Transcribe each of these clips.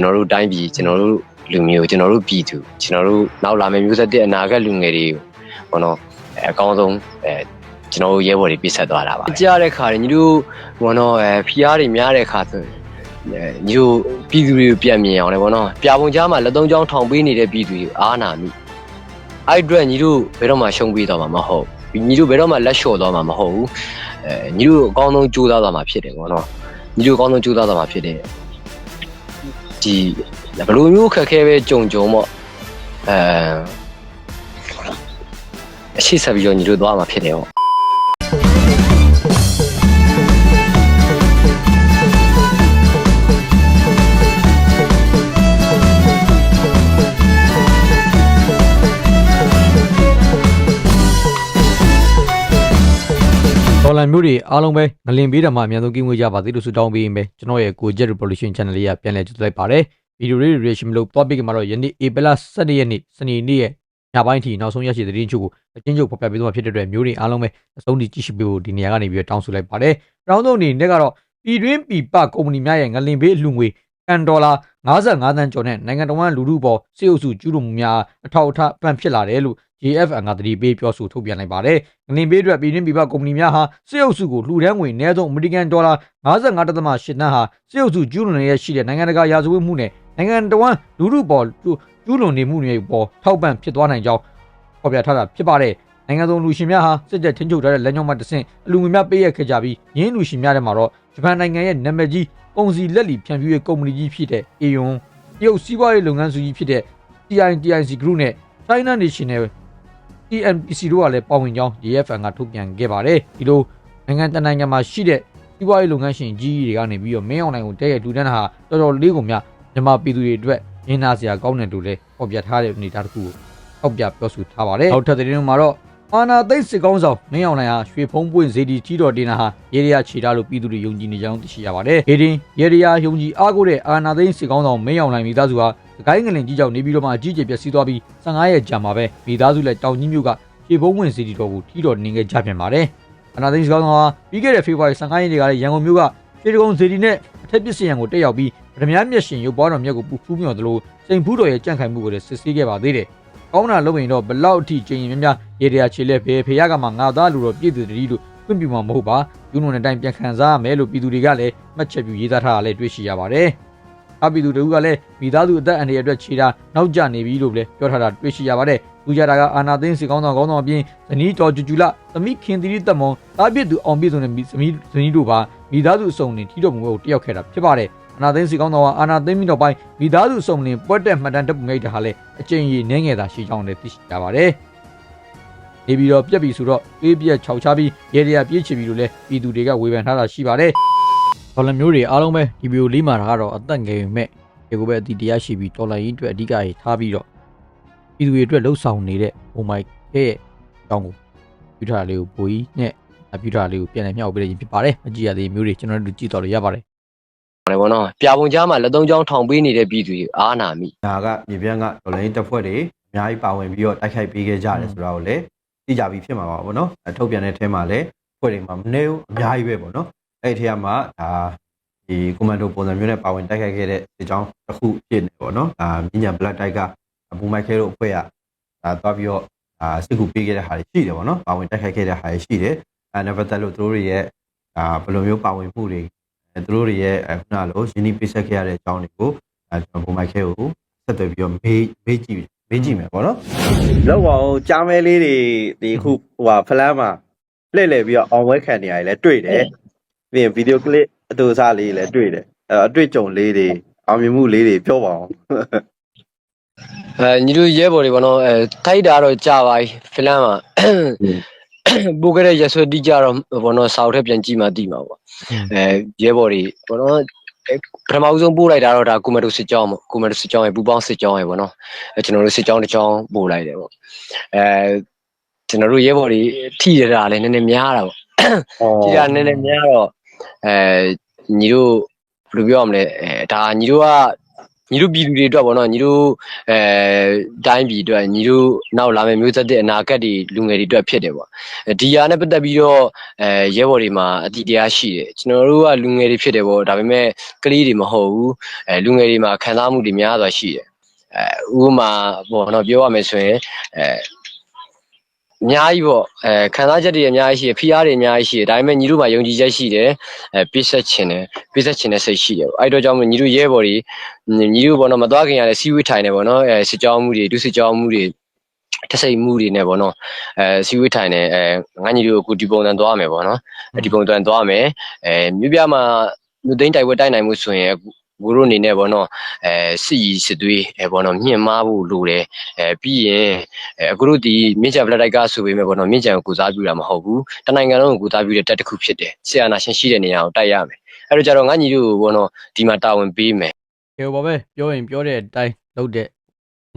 ကျွန်တော်တို့တိုင်းပြည်ကျွန်တော်တို့လူမျိုးကျွန်တော်တို့ပြည်သူကျွန်တော်တို့နောက်လာမယ့်မျိုးဆက်တဲ့အနာဂတ်လူငယ်တွေကိုဘောနော်အဲအကောင်းဆုံးအဲကျွန်တော်တို့ရဲဘော်တွေပြည့်ဆက်သွားတာပါကြားတဲ့ခါတွေညီတို့ဘောနော်အဲဖီးအားတွေများတဲ့ခါဆိုအဲညီတို့ပြည်သူတွေကိုပြန်မြင်အောင်လေဘောနော်ပြာပုံကြားမှာလက်သုံးချောင်းထောင်ပေးနေတဲ့ပြည်သူတွေအားနာမိအဲ့အတွက်ညီတို့ဘယ်တော့မှရှုံးပေးတော့မှာမဟုတ်ဘူးညီတို့ဘယ်တော့မှလက်လျှော့တော့မှာမဟုတ်ဘူးအဲညီတို့အကောင်းဆုံးကြိုးစားသွားမှာဖြစ်တယ်ဘောနော်ညီတို့အကောင်းဆုံးကြိုးစားသွားမှာဖြစ်တယ် ဒီဘယ်လိုမျိုးခက်ခဲပဲကြုံကြုံပေါ့အဲအရှိဆက်ပြီးတော့ညီတို့သွားမှာဖြစ်တယ်ပေါ့ ဒေါ်လာမျိုးတွေအားလုံးပဲငလင်ပေးတယ်မှာအများဆုံးကိန်းဝေးကြပါသေးလို့ဆုတောင်းပေးရင်ပဲကျွန်တော်ရဲ့ကို Jet Revolution Channel လေးကပြန်လည်ကြိုဆိုလိုက်ပါတယ်ဗီဒီယိုလေး reaction မလို့ topic မှာတော့ယနေ့ April 17ရက်နေ့စနေနေ့ရဲ့ညပိုင်းထိနောက်ဆုံးရရှိတဲ့သတင်းချုပ်ကိုအချင်းချုပ်ဖော်ပြပေးသွားမှာဖြစ်တဲ့အတွက်မျိုးတွေအားလုံးပဲအဆုံးထိကြည့်ရှုပေးဖို့ဒီနေရာကနေပြီးတော့တောင်းဆိုလိုက်ပါတယ်။နောက်ဆုံးအနေနဲ့ကတော့ပြည်တွင်းပြည်ပကုမ္ပဏီများရဲ့ငလင်ပေးအလှူငွေ ကန်ဒေါ်လာ55သန်းကျော်နဲ့နိုင်ငံတော်ဝန်လူထုပေါ်စေအုပ်စုကျူးလွန်မှုများအထောက်အထားပန့်ဖြစ်လာတယ်လို့ JFN ကတတိပေးပြောဆိုထုတ်ပြန်လိုက်ပါတယ်။ငလင်ပေးအတွက်ပြည်တွင်းပြည်ပကုမ္ပဏီများဟာစေအုပ်စုကိုလှူဒန်းငွေအနည်းဆုံးအမေရိကန်ဒေါ်လာ55.8တန်းဟာစေအုပ်စုကျူးလွန်နေတဲ့ရှိတဲ့နိုင်ငံတကာရာဇဝတ်မှုနဲ့နိုင်ငံတော်ဝန်လူထုပေါ်ကျူးလွန်နေမှုတွေပေါ်ထောက်ပံ့ဖြစ်သွားနိုင်ကြောင်းဖော်ပြထားတာဖြစ်ပါတယ်။နိုင်ငံစုံလူရှင်များဟာစစ်တပ်ထင်းချုပ်ထားတဲ့လက်ညှိုးမှတဆင့်အလူငွေများပေးရခဲ့ကြပြီးရင်းလူရှင်များထဲမှာတော့ဂျပန်နိုင်ငံရဲ့နာမည်ကြီး ကုန်စည်လက်လီဖြန့်ဖြူးရေးကုမ္ပဏီကြီးဖြစ်တဲ့ Aeon တရုတ်စီးပွားရေးလုပ်ငန်းစုကြီးဖြစ်တဲ့ TITIC Group နဲ့ China National TNPC တို့ကလည်းပါဝင်ကြောင်း JFN ကထုတ်ပြန်ခဲ့ပါတယ်ဒီလိုနိုင်ငံတကာနိုင်ငံမှာရှိတဲ့စီးပွားရေးလုပ်ငန်းရှင်ကြီးတွေကနေပြီးတော့မင်းအောင်နိုင်ကိုတဲ့ရဲ့လူတန်းတာဟာတော်တော်လေးကိုများမြန်မာပြည်သူတွေအတွက်ရင်းနာစရာကောင်းတယ်လို့လည်းဖော်ပြထားတဲ့အနေအထားတစ်ခုကိုထောက်ပြပြောဆိုထားပါတယ်နောက်ထပ်သတင်းမှာတော့ အာနာသိတ်စစ်ကောင်းဆောင်မင်းအောင်နိုင်ဟာရွှေဖုံးပွင့်ဇေဒီကြီးတော်တင်တာဟာရေရီယာခြေထားလို့ပြည်သူတွေယုံကြည်နေကြောင်းသိရှိရပါတယ်။ဒေတင်ရေရီယာယုံကြည်အားကိုးတဲ့အာနာသိတ်စစ်ကောင်းဆောင်မင်းအောင်နိုင်မိသားစုဟာစကိုင်းငလင်ကြီးကြောင့်နေပြီးတော့မှအကြီးကျယ်ပျက်စီးသွားပြီး15ရက်ကြာမှာပဲမိသားစုလည်းတောင်ကြီးမြို့ကခြေဖုံးပွင့်ဇေဒီတော်ကိုထီတော်နေခဲ့ကြပြန်ပါတယ်။အာနာသိတ်စစ်ကောင်းဆောင်ဟာပြီးခဲ့တဲ့ဖေဖော်ဝါရီ15ရက်နေ့ကလည်းရန်ကုန်မြို့ကခြေတကုံဇေဒီနဲ့အထက်ပစ္စည်းရန်ကိုတက်ရောက်ပြီးဗဒမြမျက်ရှင်ရုပ်ပွားတော်မြတ်ကိုပူဖူးမြော်သလိုစိန်ဖူးတော်ရဲ့ကြန့်ခိုင်မှုကိုလည်းစစ်ဆေးခဲ့ပါသေးတယ်။ ကောင်းတာလုပ်ရင်တော့ဘလောက်အထိကျင်းရင်များများရေတရာခြေလက်ဖေဖေရကမှငါသားလူတော်ပြည့်သူတည်းလို့ခွင့်ပြုမှာမဟုတ်ပါ။ယူနွန်တဲ့အတိုင်းပြန်ခံစားရမယ်လို့ပြည်သူတွေကလည်းမှတ်ချက်ပြုရေးသားထားတာလည်းတွေ့ရှိရပါတယ်။အပြည်သူတို့ကလည်းမိသားစုအသက်အန္တရာယ်အတွက်ခြေတာနောက်ကျနေပြီလို့လည်းပြောထားတာတွေ့ရှိရပါတယ်။လူကြတာကအာနာသိန်းစီကောင်းဆောင်ကောင်းဆောင်အပြင်ဇနီးတော်ဂျူဂျူလာသမီးခင်သီရိတက်မွန်တားပြစ်သူအောင်ပြည့်စုံတဲ့ဇနီးဇနီးတို့ပါမိသားစုအစုံနဲ့ထီတော်မူကိုတယောက်ခဲ့တာဖြစ်ပါတယ်။ အာနာသိန်းစီကောင်းဆောင်ကအာနာသိန်းပြီးတော့ပိုင်းမိသားစုအစုံနဲ့ပွက်တက်မှတ်တမ်းတပ်ပုံရိုက်တာဟာလည်းအကျဉ်းကြီးနည်းငယ်သာရှိကြောင်းလည်းသိရှိကြပါတယ်။နေပြီးတော့ပြက်ပြီဆိုတော့ပေးပြက်ခြောက်ချပြီးရေရရပြေးချပြီးလို့လည်းပြည်သူတွေကဝေဖန်ထားတာရှိပါတယ်။ဒေါ်လာမျိုးတွေအားလုံးပဲဒီဗီဒီယိုလေးမှာကတော့အသက်ငယ်ပေမဲ့ဒီကိုပဲအတီတရားရှိပြီးဒေါ်လာရင်းအတွက်အဓိကရေးထားပြီးတော့ပြည်သူတွေအတွက်လှုပ်ဆောင်နေတဲ့ Oh my ရဲ့အကြောင်းကိုပြထားလေးကိုပိုကြီးနဲ့ပြထားလေးကိုပြန်လည်မျှဝေပေးခြင်းဖြစ်ပါတယ်။အကြည့်ရသေးမျိုးတွေကျွန်တော်တို့ကြည့်တော်လို့ရပါတယ် ဟောလေဘောနော်ပြာပုံကြားမှာလက်သုံးချောင်းထောင်ပေးနေတဲ့ပြည်သူတွေအားနာမိဒါကမြေပြန့်ကဒေါ်လာရင်းတပ်ဖွဲ့တွေအများကြီးပါဝင်ပြီးတော့တိုက်ခိုက်ပေးခဲ့ကြတယ်ဆိုတာကိုလည်းသိကြပြီးဖြစ်မှာပါဗောနော်အထုတ်ပြန်တဲ့ထဲမှာလည်းဖွဲ့တွေမှာမနေဘူးအများကြီးပဲဗောနော်အဲ့ဒီထဲမှာဒါဒီကွန်မန်ဒိုပုံစံမျိုးနဲ့ပါဝင်တိုက်ခိုက်ခဲ့တဲ့ဒီကြောင်းတစ်ခုဖြစ်နေဗောနော်ဒါမြညာဘလက်တိုက်ကဘူမိုက်ခဲတို့အဖွဲ့ကဒါသွားပြီးတော့ဒါစစ်ကူပေးခဲ့တဲ့ဟာတွေရှိတယ်ဗောနော်ပါဝင်တိုက်ခိုက်ခဲ့တဲ့ဟာတွေရှိတယ်အဲနံပါတ်လို့သူတို့တွေရဲ့ဒါဘယ်လိုမျိုးပါဝင်မှုတွေအဲ သူတို့တွေရဲ့အခုနလိုရင်းနှီးပေးဆက်ခဲ့ရတဲ့အကြောင်းတွေကိုအဲကျွန်တော်ဘူမိုက်ခဲကိုဆက်သွယ်ပြီးတော့မေးမေးကြည့်မေးကြည့်မယ်ဗောနော်လောက်ပါအောင်ကြားမဲလေးတွေဒီခုဟိုဟာဖလန်းမှာလှည့်လည်ပြီးတော့အောင်ဝဲခံနေရတယ်လည်းတွေ့တယ်ပြီးရင်ဗီဒီယိုကလစ်အတူစားလေးလည်းတွေ့တယ်အဲအတွေ့အကြုံလေးတွေအောင်မြင်မှုလေးတွေပြောပါအောင်အဲညီတို့ရဲဘော်တွေဘောနော်အဲထိုက်တာတော့ကြာပါပြီဖလန်းမှာ ပို့ခဲ့တဲ့ရက်ဆွဲတိကြတော့ဘောနော်စာအုပ်ထက်ပြန်ကြည့်မှသိမှာပေါ့အဲရဲဘော်တွေဘောနော်အဲပထမဦးဆုံးပို့လိုက်တာတော့ဒါကုမတိုစစ်ကြောင်းပေါ့ကုမတိုစစ်ကြောင်းရဲ့ပူပေါင်းစစ်ကြောင်းရဲ့ဘောနော်အဲကျွန်တော်တို့စစ်ကြောင်းတစ်ကြောင်းပို့လိုက်တယ်ပေါ့အဲကျွန်တော်တို့ရဲဘော်တွေထိရတာလည်းနည်းနည်းများတာပေါ့ကြည်တာနည်းနည်းများတော့အဲညီတို့ဘယ်လိုပြောရမလဲအဲဒါညီတို့က ညီတို့ပြည်သူတွေအတွက်ပေါ့နော်ညီတို့အဲတိုင်းပြည်အတွက်ညီတို့နောက်လာမယ့်မျိုးဆက်တဲ့အနာဂတ်တွေလူငယ်တွေအတွက်ဖြစ်တယ်ပေါ့ဒီဟာနဲ့ပတ်သက်ပြီးတော့အဲရဲဘော်တွေမှာအတိတရားရှိတယ်ကျွန်တော်တို့ကလူငယ်တွေဖြစ်တယ်ပေါ့ဒါပေမဲ့ကလေးတွေမဟုတ်ဘူးအဲလူငယ်တွေမှာခံစားမှုတွေများစွာရှိတယ်အဲဥပမာပေါ့နော်ပြောရမယ်ဆိုရင်အဲ အများကြီးပေါ့အဲခံစားချက်တွေအများကြီးရှိတယ်ဖိအားတွေအများကြီးရှိတယ်ဒါပေမဲ့ညီတို့မှာယုံကြည်ချက်ရှိတယ်အဲပြည့်စက်ခြင်းတယ်ပြည့်စက်ခြင်းတဲ့စိတ်ရှိတယ်ပေါ့အဲ့တော့ကြောင့်မို့ညီတို့ရဲဘော်တွေညီတို့ဘောနော်မသွားခင်ရတဲ့စီဝေးထိုင်နေပေါ့နော်အဲစစ်ကြောင်းမှုတွေဒုစစ်ကြောင်းမှုတွေတဆိတ်မှုတွေနဲ့ပေါ့နော်အဲစီဝေးထိုင်နေအဲငါညီတို့အခုဒီပုံစံသွားမယ်ပေါ့နော်ဒီပုံစံသွားမယ်အဲမြို့ပြမှာမြို့သိမ်းတိုက်ပွဲတိုက်နိုင်မှုဆိုရင် ကိုတို့အနေနဲ့ပေါ့နော်အဲစစ်ရီစစ်သွေးအဲပေါ့နော်မြင့်မားဖို့လိုတယ်အဲပြီးရင်အဲအခုတို့ဒီမြင့်ချဖလက်တိုက်ကဆိုပေမဲ့ပေါ့နော်မြင့်ချံကိုကုစားပြတာမဟုတ်ဘူးတနိုင်ငံလုံးကိုကုစားပြတဲ့တက်တစ်ခုဖြစ်တယ်ဆရာနာရှင်ရှိတဲ့နေရာကိုတိုက်ရမယ်အဲ့တော့ကြတော့ငါညီတို့ပေါ့နော်ဒီမှာတာဝန်ပေးမယ်ကဲပါပဲပြောရင်ပြောတဲ့အတိုင်းလုပ်တဲ့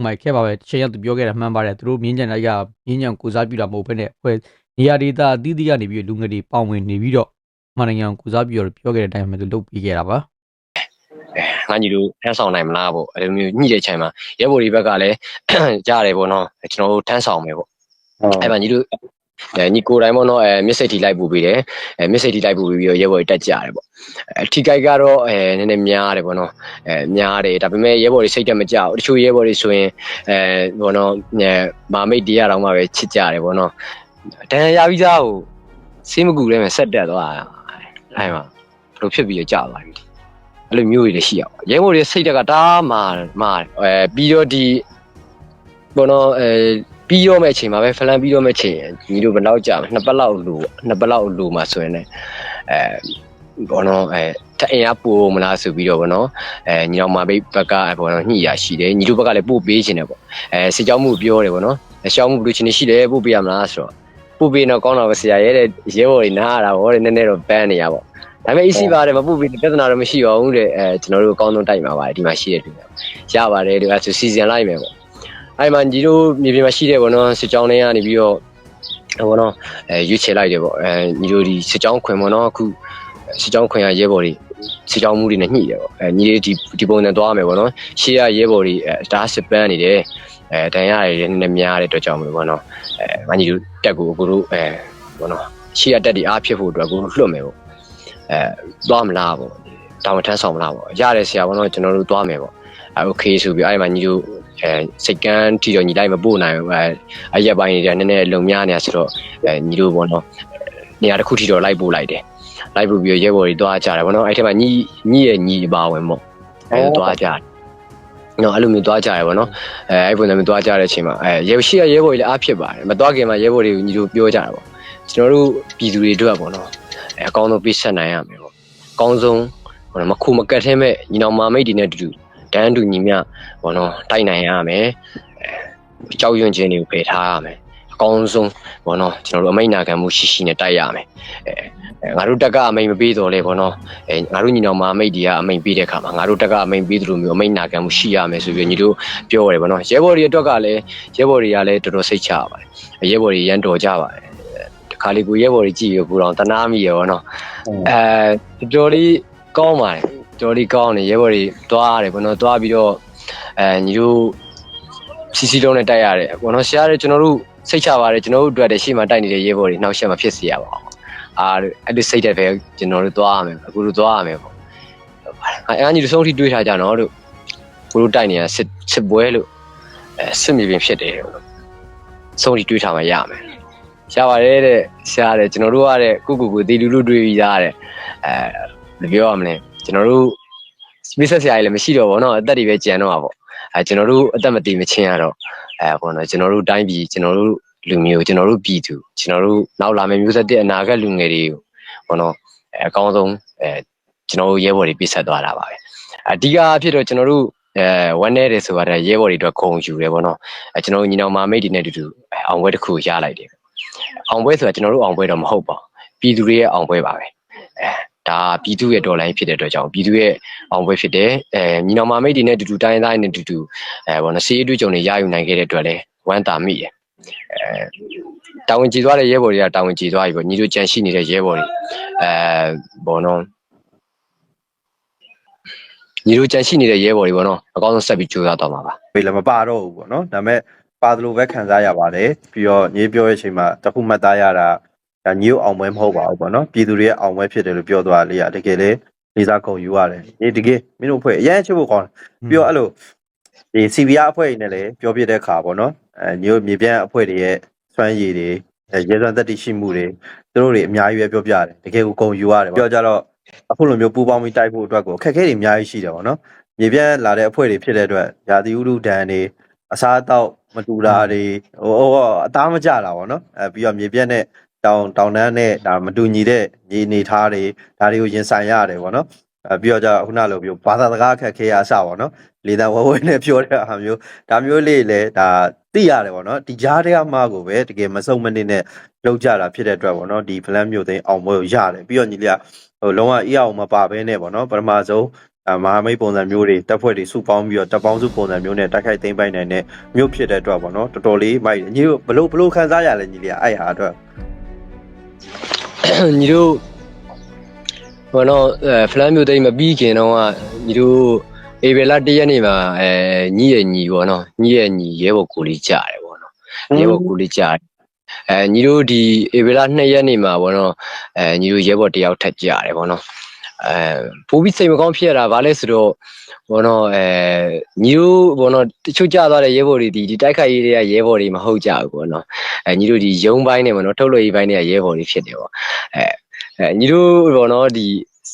မိုက်ခဲ့ပါပဲတစ်ချိန်ရောက်သူပြောခဲ့တာမှန်ပါတယ်သူတို့မြင်းကြံတိုက်ကမြင်းကြံကိုစားပြတာမဟုတ်ဘဲနဲ့ဖွဲ့နေရာဒေသအသီးသီးကနေပြီးလူငယ်တွေပေါဝင်နေပြီးတော့မန်နိုင်ငံကိုစားပြတော့ပြောခဲ့တဲ့အတိုင်းပဲသူလုပ်ပြီးခဲ့တာပါ ငါညီတို့ထမ်းဆောင်နိုင်မလားပေါ့အဲ့လိုမျိုးညှိတဲ့ချိန်မှာရဲဘော်တွေဘက်ကလည်းကြားတယ်ပေါ့နော်ကျွန်တော်တို့ထမ်းဆောင်မယ်ပေါ့အဲ့မှာညီတို့အဲညီကိုယ်တိုင်းပေါ့နော်အဲမျက်စိထိလိုက်ပူပြီးတယ်အဲမျက်စိထိလိုက်ပူပြီးတော့ရဲဘော်တွေတက်ကြတယ်ပေါ့အဲထိကြိုက်ကတော့အဲနည်းနည်းများတယ်ပေါ့နော်အဲများတယ်ဒါပေမဲ့ရဲဘော်တွေစိတ်တက်မကြဘူးတချို့ရဲဘော်တွေဆိုရင်အဲပေါ့နော်အဲမာမိတ်တရားတော်မှပဲချစ်ကြတယ်ပေါ့နော်တန်ရပြီးသားကိုစေးမကူလဲမဲ့ဆက်တက်သွားတာအဲ့မှာဘလို့ဖြစ်ပြီးတော့ကြာသွားပြီ အဲ့လိုမျိုးတွေလည်းရှိရအောင်ရဲဘော်တွေစိတ်တက်ကတားမာမာအဲပြီးတော့ဒီဘောနော်အဲပြီးတော့မဲ့အချိန်မှာပဲဖလန်ပြီးတော့မဲ့အချိန်ညီတို့ဘယ်လောက်ကြာမလဲနှစ်ပတ်လောက်လူနှစ်ပတ်လောက်လူမှာဆိုရင်လည်းအဲဘောနော်အဲတအင်အားပို့မလားဆိုပြီးတော့ဘောနော်အဲညီတော်မာဘိတ်ဘက်ကဘောနော်ညှိရရှိတယ်ညီတို့ဘက်ကလည်းပို့ပေးခြင်းတယ်ပေါ့အဲစစ်ကြောင်းမှုပြောတယ်ဘောနော်ရှောင်းမှုဘယ်လိုချင်းရှိလဲပို့ပေးရမလားဆိုတော့ပို့ပေးတော့ကောင်းတော့ပဲဆရာရဲတဲ့ရဲဘော်တွေနားရတာဗောတဲ့နည်းနည်းတော့ပန်းနေရပါ ဒါပေမဲ့ easy ပါတယ်မပူပြီးပြဿနာတော့မရှိပါဘူးတဲ့အဲကျွန်တော်တို့အကောင်းဆုံးတိုက်မှာပါတယ်ဒီမှာရှိတဲ့လူတွေရပါတယ်ဒီကဆိုစီစဉ်လိုက်မယ်ပေါ့အဲ့မှာညီတို့မြေပြင်မှာရှိတဲ့ပေါ့နော်စစ်ကြောင်းတွေကနေပြီးတော့ဘောနော်အဲရွေးချယ်လိုက်တယ်ပေါ့အဲညီတို့ဒီစစ်ကြောင်းခွင်ပေါ့နော်အခုစစ်ကြောင်းခွင်ရရဲဘော်တွေစစ်ကြောင်းမှုတွေနဲ့ညှိတယ်ပေါ့အဲညီလေးဒီဒီပုံစံသွားမယ်ပေါ့နော်ရှေ့ရရဲဘော်တွေအဲဒါစစ်ပန်းနေတယ်အဲတန်ရရည်နည်းနည်းများတဲ့အတွက်ကြောင့်မလို့ပေါ့နော်အဲမညီတို့တက်ကိုအခုတို့အဲပေါ့နော်ရှေ့ရတက်ဒီအားဖြစ်ဖို့အတွက်ကိုလွှတ်မယ်ပေါ့ အဲသွားမလားပေါ့တာဝန်ထမ်းဆောင်မလားပေါ့ရတယ်ဆရာဝန်တော့ကျွန်တော်တို့သွားမယ်ပေါ့အဲ okay ဆိုပြီးအဲ့မှာညီတို့အဲစိတ်ကန်းထီတော့ညီလိုက်မပို့နိုင်ဘူးအဲအရက်ပိုင်းတွေကနည်းနည်းလုံများနေရဆိုတော့အဲညီတို့ပေါ့နော်နေရာတစ်ခုထီတော့လိုက်ပို့လိုက်တယ်လိုက်ပို့ပြီးရဲဘော်တွေသွားကြတယ်ပေါ့နော်အဲ့ထက်မှာညီညီရဲ့ညီပါဝင်ပေါ့အဲသွားကြတယ်နော်အဲ့လိုမျိုးသွားကြရပါတော့အဲအဲ့ပုံစံမျိုးသွားကြတဲ့အချိန်မှာအဲရေရှိရရဲဘော်ကြီးလည်းအားဖြစ်ပါတယ်မသွားခင်မှာရဲဘော်တွေကိုညီတို့ပြောကြတာပေါ့ကျွန်တော်တို့ပြည်သူတွေအတွက်ပေါ့နော် အဲအကောင်းဆုံးပေးဆက်နိုင်ရမယ်ပေါ့အကောင်းဆုံးဟိုမခုမကတ်ထဲမဲ့ညီနောင်မာမိတ်တွေနဲ့တူတူတန်းတူညီမျှဘောနော်တိုက်နိုင်ရမယ်အဲကြောက်ရွံ့ခြင်းတွေကိုဖယ်ထားရမယ်အကောင်းဆုံးဘောနော်ကျွန်တော်တို့အမိတ်နာခံမှုရှိရှိနဲ့တိုက်ရမယ်အဲအဲငါတို့တက်ကအမိန်မပေးတော့လေဘောနော်အဲငါတို့ညီနောင်မာမိတ်တွေကအမိန်ပေးတဲ့ခါမှာငါတို့တက်ကအမိန်ပေးသလိုမျိုးအမိန်နာခံမှုရှိရမယ်ဆိုပြီးညီတို့ပြောရတယ်ဘောနော်ရဲဘော်တွေအတွက်ကလည်းရဲဘော်တွေကလည်းတော်တော်စိတ်ချရပါတယ်ရဲဘော်တွေရန်တော်ကြပါတယ်တ ခါလေကိုရဲဘော်တွေကြည့်ရပူတော့တနာမိရဘောနော်အဲတော်တော်လေးကောင်းပါတယ်တော်တော်လေးကောင်းတယ်ရဲဘော်တွေတွားရတယ်ဘောနော်တွားပြီးတော့အဲညီတို့စီစီလုံးနဲ့တိုက်ရတယ်ဘောနော်ဆရာတွေကျွန်တော်တို့စိတ်ချပါတယ်ကျွန်တော်တို့အတွက်တည်းရှေ့မှာတိုက်နေတဲ့ရဲဘော်တွေနောက်ရှက်မှာဖြစ်စီရပါအောင်အာအဲ့ဒီစိတ်တဲ့ပဲကျွန်တော်တို့တွားရမယ်အခုတို့တွားရမယ်ပေါ့အဲအညီတို့ဆုံးထိတွေးထားကြတော့တို့ကိုတို့တိုက်နေတာစစ်စစ်ပွဲလို့အဲစစ်မြေပြင်ဖြစ်တယ်လို့ဆုံးထိတွေးထားမှရမယ် ရပါတယ်တဲ့ဆရာတဲ့ကျွန်တော်တို့ကတဲ့ကုကုကိုတီလူလူတွေးပြီးသားတဲ့အဲဘယ်ပြောရမလဲကျွန်တော်တို့မိဆက်ဆရာကြီးလည်းမရှိတော့ဘောနော်အသက်တွေပဲကြံတော့ပါပေါ့အဲကျွန်တော်တို့အသက်မတည်မချင်းရတော့အဲဘောနော်ကျွန်တော်တို့တိုင်းပြည်ကျွန်တော်တို့လူမျိုးကျွန်တော်တို့ပြည်သူကျွန်တော်တို့နောက်လာမယ့်မျိုးဆက်တဲ့အနာဂတ်လူငယ်တွေကိုဘောနော်အဲအကောင်းဆုံးအဲကျွန်တော်တို့ရဲဘော်တွေပြည့်ဆက်သွားတာပါပဲအဓိကအဖြစ်တော့ကျွန်တော်တို့အဲဝမ်းနေတယ်ဆိုတော့ရဲဘော်တွေအတွက်ခုံယူတယ်ပေါ့နော်အဲကျွန်တော်တို့ညီနောင်မာမိတ်တွေနဲ့အတူတူအောင်ပွဲတစ်ခုရလိုက်တယ် အောင်ပွဲဆိုတာကျွန်တော်တို့အောင်ပွဲတော့မဟုတ်ပါဘူးပြည်သူတွေရဲ့အောင်ပွဲပါပဲအဲဒါပြည်သူရဲ့ဒေါ်လာဖြစ်တဲ့အတွက်ကြောင့်ပြည်သူရဲ့အောင်ပွဲဖြစ်တယ်အဲညီနောင်မမိတ်တွေနဲ့တူတူတိုင်းတိုင်းနဲ့တူတူအဲဘောနော်စီးအတွေ့အကြုံတွေရယူနိုင်ခဲ့တဲ့အတွက်လည်းဝမ်းသာမိတယ်အဲတာဝန်ကြည်သွားတဲ့ရဲဘော်တွေကတာဝန်ကြည်သွားပြီပေါ့ညီတို့ကြံရှိနေတဲ့ရဲဘော်တွေအဲဘောနော်ညီတို့ကြံရှိနေတဲ့ရဲဘော်တွေပေါ့နော်အကောင်းဆုံးဆက်ပြီးကြိုးစားတော့မှာပါပေလည်းမပါတော့ဘူးပေါ့နော်ဒါပေမဲ့ ပါသလိုပဲခံစားရပါတယ်ပြီးတော့ညီပြောရဲ့အချိန်မှာတစ်ခုမှတ်သားရတာဒါညီတို့အောင်ပွဲမဟုတ်ပါဘူးပေါ့နော်ပြည်သူတွေရဲ့အောင်ပွဲဖြစ်တယ်လို့ပြောသွားလေးရတကယ်လေလေးစားကုန်ယူရတယ်ဒီတကယ်မင်းတို့အဖွဲ့အရင်ချစ်ဖို့ကောင်းတယ်ပြီးတော့အဲ့လိုဒီ CBR အဖွဲ့တွေနဲ့လည်းပြောပြတဲ့အခါပေါ့နော်အဲညီတို့မြေပြန့်အဖွဲ့တွေရဲ့စွမ်းရည်တွေအဲရဲစွမ်းသက်တရှိမှုတွေသူတို့တွေအများကြီးပဲပြောပြတယ်တကယ်ကိုကုန်ယူရတယ်ပြောကြတော့အခုလိုမျိုးပူပေါင်းပြီးတိုက်ဖို့အတွက်ကိုအခက်အခဲတွေအများကြီးရှိတယ်ပေါ့နော်မြေပြန့်လာတဲ့အဖွဲ့တွေဖြစ်တဲ့အတွက်ယာတိဥဒုဒန်တွေ အစားအသောက်မတူတာတွေဟိုဟိုအသားမကြတာပေါ့နော်အဲပြီးတော့မြေပြန့်နဲ့တောင်တောင်တန်းနဲ့ဒါမတူညီတဲ့ညီနေထားတွေဒါတွေကိုရင်ဆိုင်ရတယ်ပေါ့နော်အဲပြီးတော့じゃခုနလိုမျိုးဘာသာစကားအခက်ခဲရအစပေါ့နော်လေတံဝဲဝဲနဲ့ပြောတဲ့အားမျိုးဒါမျိုးလေးလေဒါသိရတယ်ပေါ့နော်ဒီကြားထဲမှာကိုပဲတကယ်မစုံမနစ်နဲ့လောက်ကြတာဖြစ်တဲ့အတွက်ပေါ့နော်ဒီ plan မျိုးသိမ်းအောင်ပွဲကိုရတယ်ပြီးတော့ညီလေးကဟိုလုံးဝအီအောင်မပါဘဲနဲ့ပေါ့နော်ပထမဆုံးအ မဟာမိတ်ပုံစံမျိုးတွေတက်ဖွဲ့တွေစုပေါင်းပြီးတော့တပ်ပေါင်းစုပုံစံမျိုးနဲ့တိုက်ခိုက်သိမ်းပိုက်နိုင်တဲ့မျိုးဖြစ်တဲ့အတွက်ပေါ့နော်တော်တော်လေးမိုက်တယ်ညီတို့ဘလို့ဘလို့ခန်းစားရလဲညီလေးအဲ့ဟာအတွက်ညီတို့ဘောနော်အဲဖလန်မျိုးတိတ်မပြီးခင်တော့ကညီတို့အေဘယ်လာတရက်နေမှာအဲညီရဲ့ညီဘောနော်ညီရဲ့ညီရဲဘော်ကိုလေးကြားတယ်ဘောနော်ရဲဘော်ကိုလေးကြားတယ်အဲညီတို့ဒီအေဘယ်လာ2ရက်နေမှာဘောနော်အဲညီတို့ရဲဘော်တယောက်ထပ်ကြားတယ်ဘောနော် အဲပိုပြီးစိတ်မကောင်းဖြစ်ရတာဗာလဲဆိုတော့ဘောနော်အဲညီတို့ဘောနော်တချို့ကြသွားတဲ့ရဲဘော်တွေဒီဒီတိုက်ခိုက်ရေးတွေကရဲဘော်တွေမဟုတ်ကြဘူးဘောနော်အဲညီတို့ဒီရုံးပိုင်းနဲ့ဘောနော်ထုတ်လို့ရေးပိုင်းတွေကရဲဘော်တွေဖြစ်တယ်ဘောအဲအဲညီတို့ဘောနော်ဒီ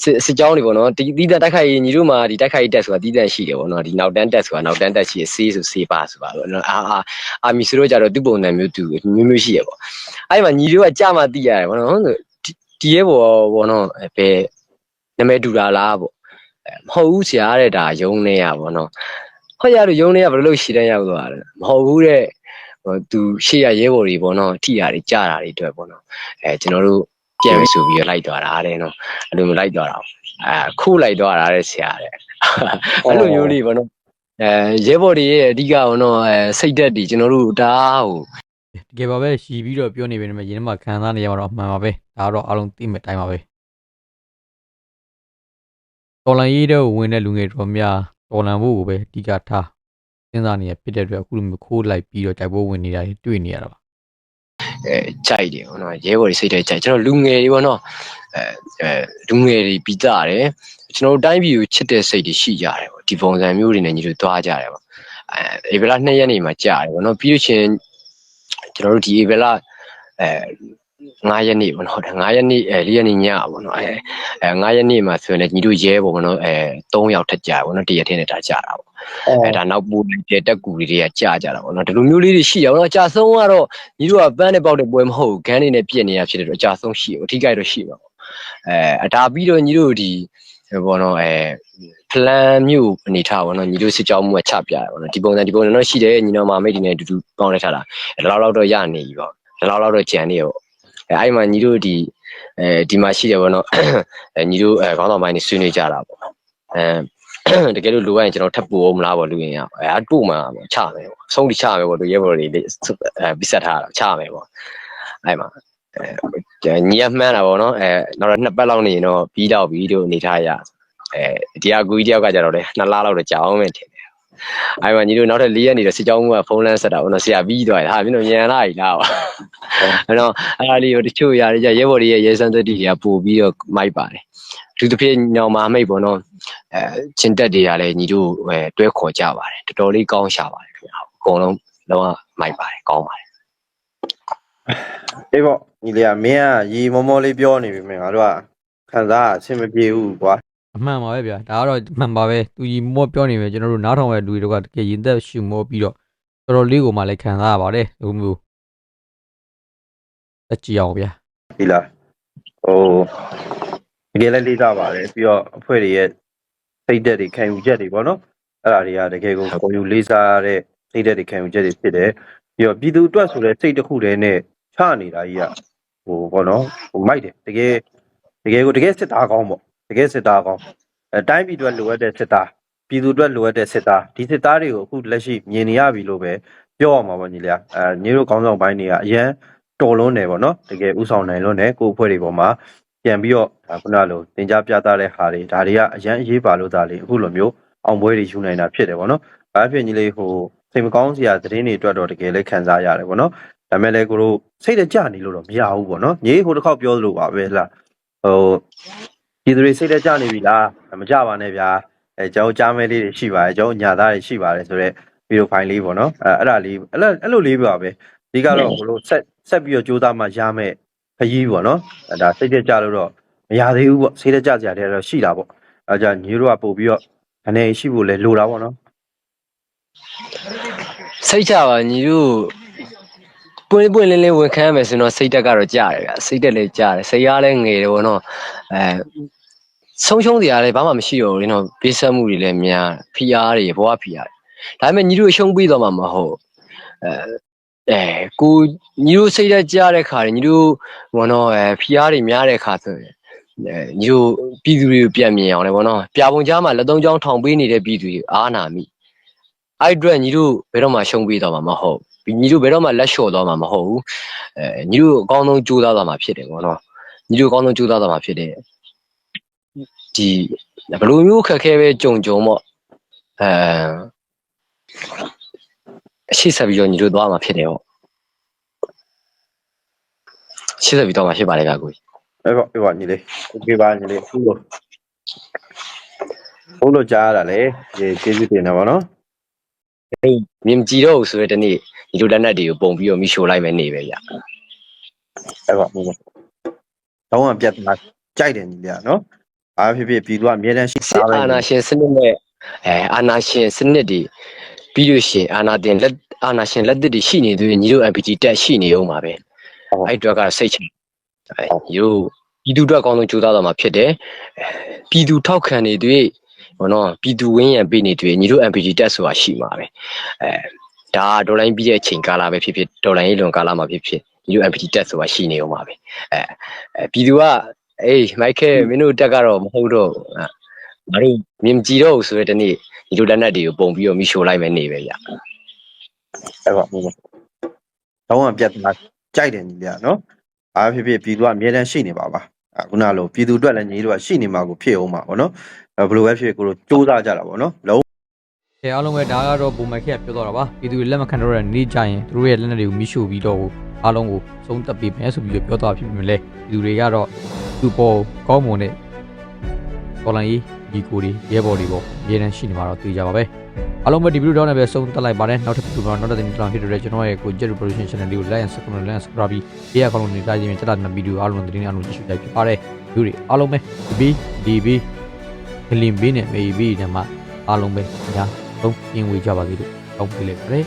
စစ်စစ်ကြောင်းတွေပေါ့နော်ဒီတီးတဲ့တိုက်ခိုက်ရေးညီတို့မှာဒီတိုက်ခိုက်ရေးတက်ဆိုတာတီးတဲ့ရှိတယ်ပေါ့နော်ဒီနောက်တန်းတက်ဆိုတာနောက်တန်းတက်ရှိရဆေးဆိုဆေးပါဆိုပါတော့နော်အာအာအာမီဆိုတော့ကြတော့သူ့ပုံစံမျိုးသူမျိုးမျိုးရှိရပေါ့အဲ့ဒီမှာညီတို့ကကြမှာတီးရတယ်ပေါ့နော်ဒီဒီရဲဘော်ပေါ့နော်ဘယ် နာမည်တူတာလားပေါ့အဲမဟုတ်ဘူးဆရာတဲ့ဒါယုံနေရပေါ့နော်ဟောရလို့ယုံနေရဘယ်လိုလုပ်ရှိတဲ့ရောက်သွားလဲမဟုတ်ဘူးတဲ့ဟိုသူရှေ့ရရဲဘော်တွေပေါ့နော်ထိရတွေကြတာတွေတွေ့ပေါ့နော်အဲကျွန်တော်တို့ပြန်ပြီဆိုပြီးလိုက်သွားတာတဲ့နော်အဲ့လိုမျိုးလိုက်သွားတာပေါ့အဲခုလိုက်သွားတာတဲ့ဆရာတဲ့အဲ့လိုမျိုးလေးပေါ့နော်အဲရဲဘော်တွေရဲ့အဓိကပေါ့နော်အဲစိတ်သက်တွေကျွန်တော်တို့ဒါဟိုတကယ်ပါပဲရှီပြီးတော့ပြောနေပေမဲ့ရင်းနှီးမှာခံစားနေရမှာတော့အမှန်ပါပဲဒါကတော့အားလုံးသိမဲ့အတိုင်းပါပဲ တော်လန်ရေးတဲ့ဝင်တဲ့လူငယ်တော်များတော်လန်ဖို့ကိုပဲအဓိကထားစဉ်းစားနေရဖြစ်တဲ့အတွက်အခုလိုမျိုးခိုးလိုက်ပြီးတော့တိုက်ပွဲဝင်နေတာတွေတွေ့နေရတာပါအဲကြိုက်တယ်ပေါ့နော်ရဲဘော်တွေစိတ်သက်ကြိုက်ကျွန်တော်လူငယ်တွေပေါ့နော်အဲအဲလူငယ်တွေပြီးသားတယ်ကျွန်တော်တို့တိုင်းပြည်ကိုချစ်တဲ့စိတ်တွေရှိကြတယ်ပေါ့ဒီပုံစံမျိုးတွေနဲ့ညီတို့သွားကြတယ်ပေါ့အဲဧပြီလ2ရက်နေ့မှာကြာတယ်ပေါ့နော်ပြီးလို့ချင်းကျွန်တော်တို့ဒီဧပြီလအဲ 9ရက်နေ့ပေါ့နော်9ရက်နေ့အဲ4ရက်နေ့ညပေါ့နော်အဲအဲ9ရက်နေ့မှာဆိုရင်လည်းညီတို့ရဲပေါ့နော်အဲ3ယောက်ထက်ကြာပေါ့နော်တရက်ထင်းနဲ့ဒါကြာတာပေါ့အဲဒါနောက်ပူတဲ့တက်ကူတွေကကြာကြတာပေါ့နော်ဒီလိုမျိုးလေးတွေရှိရအောင်နော်ကြာဆုံးကတော့ညီတို့ကပန်းနဲ့ပေါက်တဲ့ပွဲမဟုတ်ဘူးဂန်းနေနဲ့ပြစ်နေတာဖြစ်တဲ့တော့ကြာဆုံးရှိတယ်အထီးကိုက်တော့ရှိမှာပေါ့အဲဒါပြီးတော့ညီတို့ဒီဘောနော်အဲဖလန်မျိုးအနေထားပေါ့နော်ညီတို့စစ်ကြောင်းမှုကချပြရတယ်ပေါ့နော်ဒီပုံစံဒီပုံစံတော့ရှိတယ်ညီတော်မာမိတ်တွေနဲ့အတူတူပေါင်းလိုက်ထားတာဒီလောက်လောက်တော့ရနေပြီပေါ့ဒီလောက်လောက်တော့ကြံနေရော အဲအဲ့မှာညီတို့ဒီအဲဒီမှာရှိတယ်ပေါ့နော်အဲညီတို့အဲခေါင်းဆောင်ပိုင်းနေဆွေးနွေးကြတာပေါ့အဲတကယ်လို့လိုရရင်ကျွန်တော်ထပ်ပို့အောင်မလားပေါ့လူရင်ရအဲအတူမှာပေါ့ချမယ်ပေါ့ဆုံးတိချမယ်ပေါ့လူရဲဘော်တွေအဲပြဆက်ထားတာချမယ်ပေါ့အဲ့မှာအဲညီရမှန်းတာပေါ့နော်အဲနောက်တော့နှစ်ပတ်လောက်နေရင်တော့ပြီးတော့ပြီးတို့အနေထားရအဲဒီအကူကြီးတယောက်ကကြတော့လေနှစ်လလောက်တော့ကြာအောင်ပဲထင်တယ် အဲ့မှာညီတို့နောက်ထပ်၄ရက်နေတော့စစ်ကြောင်းကဖုန်းလန်းဆက်တာပေါ့နော်ဆရာပြီးသွားတယ်ဟာမင်းတို့ညံလာပြီလားပေါ့အဲ့တော့အဲ့ဒါလေးကိုတချို့ຢာတွေကြရဲဘော်တွေရဲ့ရဲစမ်းသတ္တိတွေကပို့ပြီးတော့မိုက်ပါတယ်သူတစ်ဖြစ်ညောင်မာမိတ်ပေါ့နော်အဲချင်းတက်တွေကလည်းညီတို့အဲတွဲခေါ်ကြပါတယ်တော်တော်လေးကောင်းရှာပါတယ်ခင်ဗျာအကုန်လုံးလုံးဝမိုက်ပါတယ်ကောင်းပါတယ်အေးပေါ့ညီလေးကမင်းကရီမောမောလေးပြောနေပြီမင်းငါတို့ကခန်းစားအဆင်မပြေဘူးကွာ အမှန်ပါပဲဗျာဒါကတော့အမှန်ပါပဲသူကြီးမောပြောနေမယ်ကျွန်တော်တို့နားထောင်ရတဲ့လူတွေကတကယ်ရင်သက်ရှူမောပြီးတော့တော်တော်လေးကိုမှလည်းခံစားရပါတယ်ဒီမျိုးတက်ကြည့်အောင်ဗျာဒီလားဟိုတကယ်လည်းလေးစားပါတယ်ပြီးတော့အဖွဲ့တွေရဲ့စိတ်သက်တွေခံယူချက်တွေပေါ့နော်အဲ့ဒါတွေကတကယ်ကိုကိုယူလေးစားတဲ့စိတ်သက်တွေခံယူချက်တွေဖြစ်တယ်ပြီးတော့ပြည်သူအတွက်ဆိုလဲစိတ်တစ်ခုတည်းနဲ့ချနေတာကြီးကဟိုပေါ့နော်ဟိုမိုက်တယ်တကယ်တကယ်ကိုတကယ်စစ်သားကောင်းပေါ့ တကယ်စစ်သားကောင်းအဲတိုင်းပြည်အတွက်လိုအပ်တဲ့စစ်သားပြည်သူအတွက်လိုအပ်တဲ့စစ်သားဒီစစ်သားတွေကိုအခုလက်ရှိမြင်နေရပြီလို့ပဲပြောရမှာပေါ့ညီလေးအဲညီတို့ကောင်းဆောင်ပိုင်းတွေကအရန်တော်လွန်းတယ်ပေါ့နော်တကယ်ဥဆောင်နိုင်လွန်းတယ်ကိုယ့်အဖွဲ့တွေပေါ်မှာပြန်ပြီးတော့ဒါခုနလိုသင်ကြားပြသတဲ့ဟာတွေဒါတွေကအရန်အရေးပါလို့ဒါလေအခုလိုမျိုးအောင်ပွဲတွေယူနိုင်တာဖြစ်တယ်ပေါ့နော်။ဘာဖြစ်ညီလေးဟိုစိတ်မကောင်းစရာသတင်းတွေအတွက်တော့တကယ်လည်းခံစားရတယ်ပေါ့နော်။ဒါမဲ့လည်းကိုတို့စိတ်တကြနေလို့တော့မရဘူးပေါ့နော်။ညီဟိုတစ်ခေါက်ပြောသလိုပါပဲလား။ဟို ဒီသူတွေစိတ်တကြနေပြီလားမကြပါနဲ့ဗျာ။အဲကျွန်တော်ကြားမဲလေးတွေရှိပါတယ်ကျွန်တော်ညာသားတွေရှိပါတယ်ဆိုတော့ဗီဒီယိုဖိုင်လေးပေါ့နော်။အဲအဲ့ဒါလေးအဲ့လိုအဲ့လိုလေးပါပဲ။ဒီကတော့ကိုတို့ဆက်ဆက်ပြီးတော့ကြိုးစားမှရမယ်ခရီးပေါ့နော်။အဲဒါစိတ်တကြလို့တော့မရသေးဘူးပေါ့ဆေးတက်ကြစရာတွေတော့ရှိတာပေါ့အဲဒါကြောင့်ညီတို့ကပို့ပြီးတော့အနေရှိဖို့လဲလိုတာပေါ့နော်စိတ်ချပါညီတို့ပွင့်ပွင့်လင်းလင်းဝန်ခံရမယ်ဆိုတော့စိတ်တက်ကတော့ကြားတယ်ဗျစိတ်တက်လည်းကြားတယ်စိတ်အားလည်းငယ်တယ်ပေါ့နော်အဲ ဆုံးရှုံးတရားလည်းဘာမှမရှိတော့ဘူးလေနော်ပေးဆက်မှုတွေလည်းများဖိအားတွေဘဝဖိအားတွေဒါပေမဲ့ညီတို့ရှုံးပြီးတော့မှမဟုတ်အဲအဲကိုညီတို့စိတ်တက်ကြားတဲ့ခါတွေညီတို့ဘောနော်အဲဖိအားတွေများတဲ့ခါဆိုရင်အဲညီတို့ပြည်သူတွေကိုပြန်မြင်အောင်လေဘောနော်ပြာပုံကြားမှာလက်သုံးချောင်းထောင်ပေးနေတဲ့ပြည်သူတွေအားနာမိအဲ့အတွက်ညီတို့ဘယ်တော့မှရှုံးပေးတော့မှာမဟုတ်ဘူးညီတို့ဘယ်တော့မှလက်လျှော့တော့မှာမဟုတ်ဘူးအဲညီတို့အကောင်းဆုံးကြိုးစားတော့မှာဖြစ်တယ်ကောနော်ညီတို့အကောင်းဆုံးကြိုးစားတော့မှာဖြစ်တယ် ဒီဘယ်လိုမျိုးခက်ခဲပဲကြုံကြုံပေါ့အဲအရှိဆက်ပြီးတော့ညီတို့သွားမှာဖြစ်တယ်ပေါ့ရှိဆက်ပြီးတော့မှာဖြစ်ပါတယ်ဗျာကိုကြီး အဲ့ပေါ့အဲ့ပေါ့ညီလေးโอเคပါညီလေးဟုတ်လို့ဟုတ်လို့ကြားရတာလေဒီကျေးဇူးတင်တယ်ပေါ့နော် မြင်ကြည့်တော့ဆိုတဲ့တနေ့ညီတို့လက်နက်တွေကိုပုံပြီးတော့မိရှို့လိုက်မယ်နေပဲဗျာ အဲ့ပေါ့ဟုတ်ပေါ့တော့ကပြတ်သွားကြိုက်တယ်ညီလေးကနော် အားဖြစ်ဖြစ်ပြည်သူကအမြဲတမ်းရှိစစ်အာဏာရှင်စနစ်နဲ့အဲအာဏာရှင်စနစ်တွေပြီးလို့ရှိရင်အာဏာတင်လက်အာဏာရှင်လက်သစ်တွေရှိနေသေးရင်ညီတို့ MPT တက်ရှိနေအောင်ပါပဲအဲ့အတွက်ကစိတ်ချအဲညီတို့ပြည်သူအတွက်အကောင်းဆုံးကြိုးစားတော့မှာဖြစ်တယ်အဲပြည်သူထောက်ခံနေတွေ့ဘောနော်ပြည်သူဝင်းရံပေးနေတွေ့ညီတို့ MPT တက်ဆိုတာရှိမှာပဲအဲဒါဒေါ်လာရင်းပြီးတဲ့အချိန်ကာလပဲဖြစ်ဖြစ်ဒေါ်လာရင်းလွန်ကာလမှာဖြစ်ဖြစ်ညီတို့ MPT တက်ဆိုတာရှိနေအောင်ပါပဲအဲအဲပြည်သူက အေးမိုက်ခဲမင်းတို့တက်ကတော့မဟုတ်တော့ဘူးအဲငါတို့မြင်ကြည့်တော့ဘူးဆိုတဲ့တနေ့ဒီလိုလက်နက်တွေကိုပုံပြီးတော့မိရှို့လိုက်မယ်နေပဲဗျအဲ့ပေါ့ဟုတ်ပေါ့တော့ကပြတ်သွားကြိုက်တယ်ညီလေးကနော်အားဖြစ်ဖြစ်ပြည်သူကအမြဲတမ်းရှိနေပါပါအခုနလိုပြည်သူအတွက်လည်းညီတို့ကရှိနေမှာကိုဖြစ်အောင်ပါပေါ့နော်ဘယ်လိုပဲဖြစ်ကိုလိုစူးစမ်းကြတာပေါ့နော်လုံးကဲအားလုံးပဲဒါကတော့ပုံမိုက်ခက်ပြောတော့တာပါပြည်သူတွေလက်မခံတော့တဲ့နေ့ကျရင်သူတို့ရဲ့လက်နက်တွေကိုမိရှို့ပြီးတော့အားလုံးကိုသုံးသက်ပေးမယ်ဆိုပြီးပြောသွားဖြစ်ပြီလေပြည်သူတွေကတော့ သူ့ပေါ်ကောင်းမွန်တဲ့ပေါ်လိုင်းကြီးဒီကိုတွေရဲဘော်တွေပေါ့အများတန်းရှိနေမှာတော့သိကြပါပဲအားလုံးပဲဒီဗီဒီယိုတော့လည်းပဲဆုံးသက်လိုက်ပါတယ်နောက်တစ်ဗီဒီယိုမှာနောက်တစ်သင်ပြန်ဖြစ်တဲ့ကျွန်တော်ရဲ့ကို Jet Production Channel လေးကို like and subscribe like and subscribe ပြီးရေးရကောင်းလို့နေတိုင်းချင်းချက်လာတဲ့ဗီဒီယိုအားလုံးသတင်းအားလုံးကြည့်ရှုကြဖြစ်ပါတယ်ဗီဒီယိုတွေအားလုံးပဲဒီဒီဘီဂလင်ဘီနဲ့မေဘီနဲ့မှအားလုံးပဲညာလုံးပြင်ဝေကြပါသေးလို့တောင်းပေးလိုက်ပါတယ်